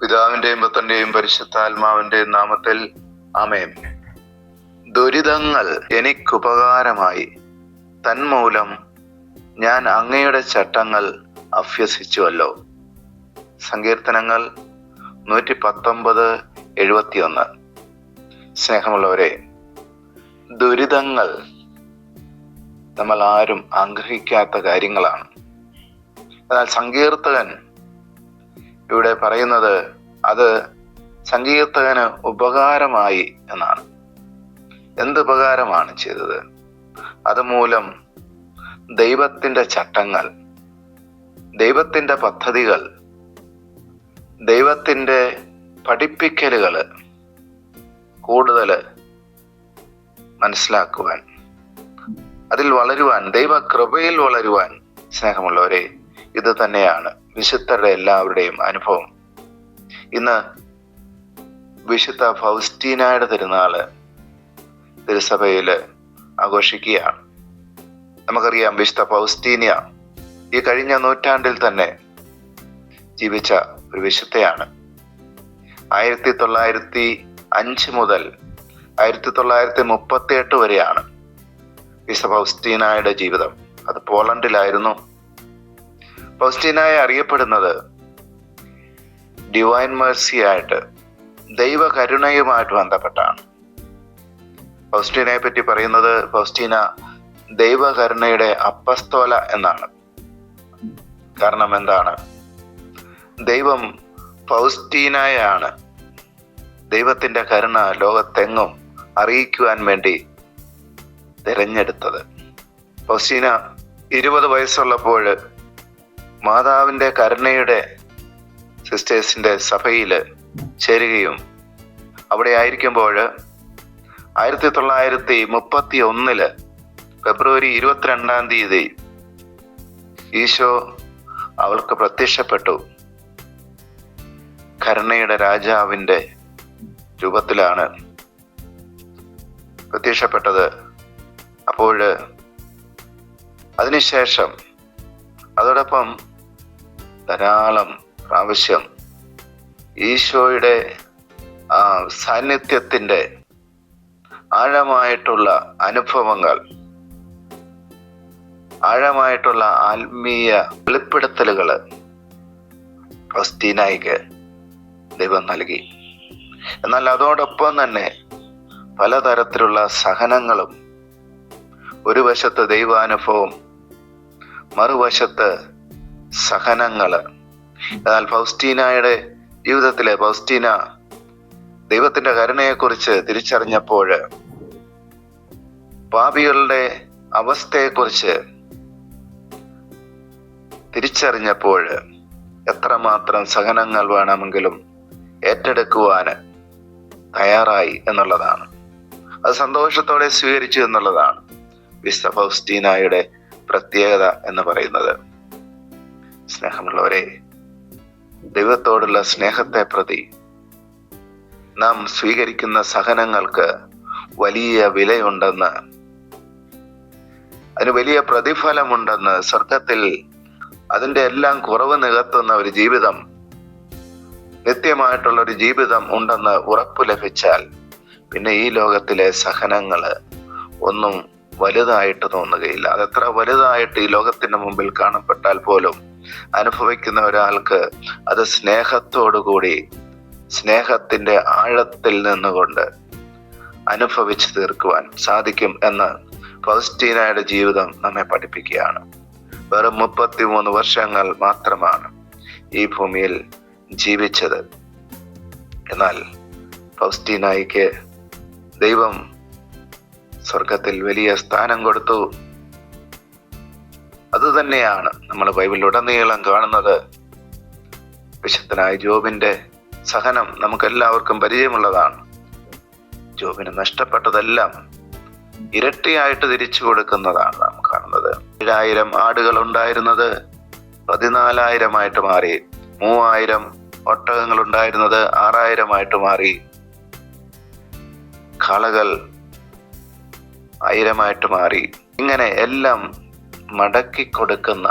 പിതാവിന്റെയും പുത്രന്റെയും പരിശുദ്ധാത്മാവിന്റെയും നാമത്തിൽ ആമേൻ. ദുരിതങ്ങൾ എനിക്കുപകാരമായി. തന്മൂലം ഞാൻ അങ്ങയുടെ ചട്ടങ്ങൾ അഭ്യസിച്ചുവല്ലോ. സങ്കീർത്തനങ്ങൾ നൂറ്റി പത്തൊമ്പത് എഴുപത്തിയൊന്ന്. സ്നേഹമുള്ളവരെ ദുരിതങ്ങൾ നമ്മൾ ആരും ആഗ്രഹിക്കാത്ത കാര്യങ്ങളാണ്. എന്നാൽ സങ്കീർത്തകൻ ഇവിടെ പറയുന്നത് അത് സങ്കീർത്തകന് ഉപകാരമായി എന്നാണ്. എന്ത് ഉപകാരമാണ് ചെയ്തത്? അതുമൂലം ദൈവത്തിന്റെ ചട്ടങ്ങൾ ദൈവത്തിന്റെ പദ്ധതികൾ ദൈവത്തിന്റെ പഠിപ്പിക്കലുകൾ കൂടുതൽ മനസ്സിലാക്കുവാൻ അതിൽ വളരുവാൻ ദൈവകൃപയിൽ വളരുവാൻ സ്നേഹമുള്ളവരെ ഇത് തന്നെയാണ്. വിശുദ്ധരുടെ എല്ലാവരുടെയും അനുഭവം. ഇന്ന് വിശുദ്ധ ഫൗസ്റ്റീനായുടെ തിരുനാൾ തിരുസഭയിൽ ആഘോഷിക്കുകയാണ്. നമുക്കറിയാം വിശുദ്ധ ഫൗസ്റ്റീനിയ ഈ കഴിഞ്ഞ നൂറ്റാണ്ടിൽ തന്നെ ജീവിച്ച ഒരു വിശുദ്ധയാണ്. ആയിരത്തി തൊള്ളായിരത്തി അഞ്ച് മുതൽ ആയിരത്തി തൊള്ളായിരത്തി മുപ്പത്തി എട്ട് വരെയാണ് വിശുദ്ധ ഫൗസ്റ്റീനായുടെ ജീവിതം. അത് പോളണ്ടിലായിരുന്നു. ഫൗസ്റ്റീനായ അറിയപ്പെടുന്നത്. ഡിവൈൻ മേഴ്സി ആയിട്ട് ദൈവകരുണയുമായിട്ട് ബന്ധപ്പെട്ടാണ്. ഫൗസ്റ്റീനയെ പറ്റി പറയുന്നത് ഫൗസ്റ്റീന ദൈവകരുണയുടെ അപ്പസ്തോല എന്നാണ്. കാരണം എന്താണ്? ദൈവം ഫൗസ്റ്റീനായാണ് ദൈവത്തിന്റെ കരുണ ലോകത്തെങ്ങും അറിയിക്കുവാൻ വേണ്ടി തിരഞ്ഞെടുത്തത്. ഫൗസ്റ്റീന ഇരുപത് വയസ്സുള്ളപ്പോൾ മാതാവിന്റെ കരുണയുടെ സിസ്റ്റേഴ്സിന്റെ സഭയിൽ ചേരുകയും അവിടെ ആയിരിക്കുമ്പോൾ ആയിരത്തി തൊള്ളായിരത്തി മുപ്പത്തി ഒന്നിൽ ഫെബ്രുവരി ഇരുപത്തിരണ്ടാം തീയതി ഈശോ അവൾക്ക് പ്രത്യക്ഷപ്പെട്ടു. കരുണയുടെ രാജാവിന്റെ രൂപത്തിലാണ് പ്രത്യക്ഷപ്പെട്ടത്. അപ്പോൾ അതിനുശേഷം അതോടൊപ്പം ധാരാളം പ്രാവശ്യം ഈശോയുടെ ആ സാന്നിധ്യത്തിന്റെ ആഴമായിട്ടുള്ള അനുഭവങ്ങൾ ആഴമായിട്ടുള്ള ആത്മീയ വെളിപ്പെടുത്തലുകൾ ഫസ്തീനായിക്ക് ദൈവം നൽകി. എന്നാൽ അതോടൊപ്പം തന്നെ പലതരത്തിലുള്ള സഹനങ്ങളും ഒരു വശത്ത് ദൈവാനുഭവം മറുവശത്ത് സഹനങ്ങൾ. എന്നാൽ ഫൗസ്റ്റീനയുടെ ജീവിതത്തിലെ ഫൗസ്റ്റീന ദൈവത്തിന്റെ കരുണയെക്കുറിച്ച് തിരിച്ചറിഞ്ഞപ്പോൾ പാപികളുടെ അവസ്ഥയെക്കുറിച്ച് തിരിച്ചറിഞ്ഞപ്പോൾ എത്രമാത്രം സഹനങ്ങൾ വേണമെങ്കിലും ഏറ്റെടുക്കുവാന് തയ്യാറായി എന്നുള്ളതാണ്. അത് സന്തോഷത്തോടെ സ്വീകരിച്ചു എന്നുള്ളതാണ് വിസ്ത ഫൗസ്റ്റീനായുടെ പ്രത്യേകത എന്ന് പറയുന്നത്. സ്നേഹമുള്ളവരെ ദൈവത്തോടുള്ള സ്നേഹത്തെ പ്രതി നാം സ്വീകരിക്കുന്ന സഹനങ്ങൾക്ക് വലിയ വിലയുണ്ടെന്ന് അതിന് വലിയ പ്രതിഫലമുണ്ടെന്ന് സ്വർഗത്തിൽ അതിന്റെ എല്ലാം കുറവ് നികത്തുന്ന ഒരു ജീവിതം നിത്യമായിട്ടുള്ള ഒരു ജീവിതം ഉണ്ടെന്ന് ഉറപ്പു ലഭിച്ചാൽ പിന്നെ ഈ ലോകത്തിലെ സഹനങ്ങൾ ഒന്നും വലുതായിട്ട് തോന്നുകയില്ല. അതെത്ര വലുതായിട്ട് ഈ ലോകത്തിന്റെ മുമ്പിൽ കാണപ്പെട്ടാൽ പോലും അനുഭവിക്കുന്ന ഒരാൾക്ക് അത് സ്നേഹത്തോടുകൂടി സ്നേഹത്തിന്റെ ആഴത്തിൽ നിന്നുകൊണ്ട് അനുഭവിച്ചു തീർക്കുവാൻ സാധിക്കും എന്ന് ഫൗസ്റ്റീനയുടെ ജീവിതം നമ്മെ പഠിപ്പിക്കുകയാണ്. വെറും മുപ്പത്തിമൂന്ന് വർഷങ്ങൾ മാത്രമാണ് ഈ ഭൂമിയിൽ ജീവിച്ചത്. എന്നാൽ ഫൗസ്റ്റീനായിക്ക് ദൈവം സ്വർഗത്തിൽ വലിയ സ്ഥാനം കൊടുത്തു. അതുതന്നെയാണ് നമ്മൾ ബൈബിളിലുടനീളം കാണുന്നത്. വിശുദ്ധനായ ജോബിന്റെ സഹനം നമുക്ക് എല്ലാവർക്കും പരിചയമുള്ളതാണ്. ജോബിന് നഷ്ടപ്പെട്ടതെല്ലാം ഇരട്ടിയായിട്ട് തിരിച്ചു കൊടുക്കുന്നതാണ് നാം കാണുന്നത്. ഏഴായിരം ആടുകൾ ഉണ്ടായിരുന്നത് പതിനാലായിരമായിട്ട് മാറി. മൂവായിരം ഒട്ടകങ്ങൾ ഉണ്ടായിരുന്നത് ആറായിരമായിട്ട് മാറി. കളകൾ ആയിരമായിട്ട് മാറി. ഇങ്ങനെ എല്ലാം മടക്കി കൊടുക്കുന്ന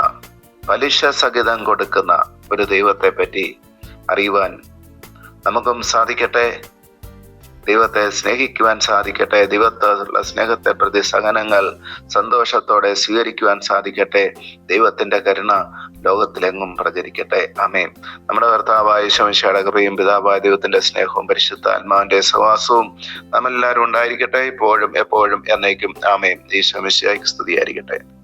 പലിശ സഹിതം കൊടുക്കുന്ന ഒരു ദൈവത്തെ പറ്റി അറിയുവാൻ നമുക്കും സാധിക്കട്ടെ? ദൈവത്തെ സ്നേഹിക്കുവാൻ സാധിക്കട്ടെ. ദൈവത്തോടുള്ള സ്നേഹത്തെ പ്രതി സഹനങ്ങൾ സന്തോഷത്തോടെ സ്വീകരിക്കുവാൻ സാധിക്കട്ടെ. ദൈവത്തിന്റെ കരുണ ലോകത്തിലെങ്ങും പ്രചരിക്കട്ടെ. അമേ നമ്മുടെ കർത്താവായ ശമിഷയുടെ പിതാവായ ദൈവത്തിന്റെ സ്നേഹവും പരിശുദ്ധ ആത്മാവിന്റെ സവാസവും നമ്മെല്ലാവരും ഉണ്ടായിരിക്കട്ടെ. ഇപ്പോഴും എപ്പോഴും എന്നേക്കും. ആമേൻ. ഈ ശമിഷയ്ക്ക് സ്തുതിയായിരിക്കട്ടെ.